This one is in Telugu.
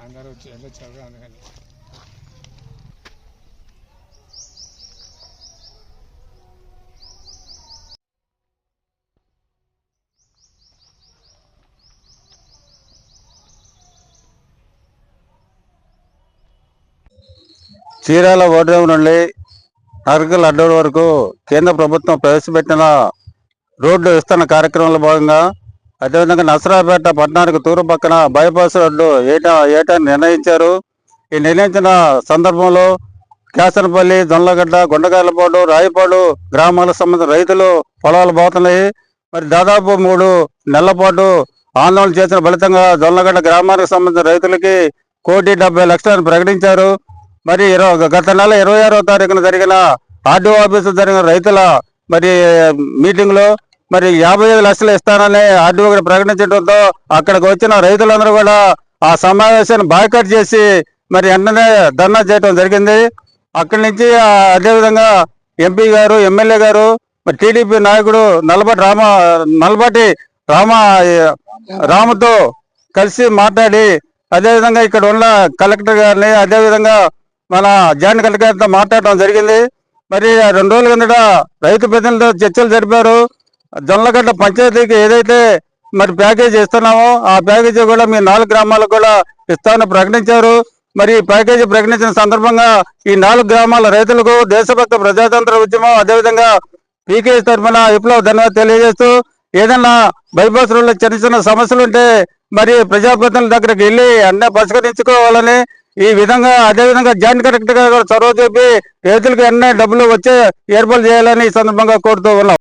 అందరూ వచ్చి వెళ్ళొచ్చారు అందుకని. చీరాల ఓడరేవు నుండి అరకల్ అడ్డూరు వరకు కేంద్ర ప్రభుత్వం ప్రవేశపెట్టిన రోడ్డు విస్తరణ కార్యక్రమంలో భాగంగా అదేవిధంగా నసరాపేట పట్టణానికి తూర్పు పక్కన బైపాస్ రోడ్డు ఏటా ఏటా నిర్ణయించారు. ఈ నిర్ణయించిన సందర్భంలో కేసనపల్లి దొండగడ్డ గుండగాయలపాడు రాయపాడు గ్రామాలకు సంబంధించిన రైతులు పొలాలు పోతున్నాయి మరి దాదాపు మూడు నెలల పాటు ఆందోళన చేసిన ఫలితంగా దొండగడ్డ గ్రామానికి సంబంధించిన రైతులకి కోటి డెబ్బై లక్షలను ప్రకటించారు. మరి ఇరవై గత నెల ఇరవై ఆరో తారీఖున జరిగిన ఆర్డీఓ ఆఫీసు జరిగిన రైతుల మరి మీటింగ్లో మరి యాభై ఐదు లక్షలు ఇస్తానని ఆర్డీఓ గారు ప్రకటించడంతో అక్కడికి వచ్చిన రైతులందరూ కూడా ఆ సమావేశాన్ని బాయ్కట్ చేసి మరి వెంటనే ధర్నా చేయడం జరిగింది. అక్కడి నుంచి అదేవిధంగా ఎంపీ గారు ఎమ్మెల్యే గారు మరి టీడీపీ నాయకుడు నల్లబటి రామ నల్లబటి రామ రాముతో కలిసి మాట్లాడి అదేవిధంగా ఇక్కడ ఉన్న కలెక్టర్ గారిని అదేవిధంగా మన జాయింట్ కలెక్టర్ గారితో మాట్లాడటం జరిగింది. మరి రెండు రోజుల కిందట రైతు ప్రతినిధులతో చర్చలు జరిపారు. జొన్నలగడ్డ పంచాయతీకి ఏదైతే మరి ప్యాకేజీ ఇస్తున్నామో ఆ ప్యాకేజీ కూడా మీ నాలుగు గ్రామాలకు కూడా ఇస్తామని ప్రకటించారు. మరి ఈ ప్యాకేజీ ప్రకటించిన సందర్భంగా ఈ నాలుగు గ్రామాల రైతులకు దేశభక్త ప్రజాతంత్ర ఉద్యమం అదేవిధంగా పీకే తరఫున విప్లవ ధన్యవాదాలు తెలియజేస్తూ ఏదన్నా బైపాస్ రోడ్లో చిన్న చిన్న సమస్యలు ఉంటే మరి ప్రజాప్రతినిధుల దగ్గరికి వెళ్ళి అన్నీ పరిష్కరించుకోవాలని ఈ విధంగా అదే విధంగా జాయింట్ కలెక్టర్ గారు కూడా చొరవ చూపి రైతులకు ఎన్నో డబ్బులు వచ్చే ఏర్పాటు చేయాలని ఈ సందర్భంగా కోరుతూ ఉన్నాం.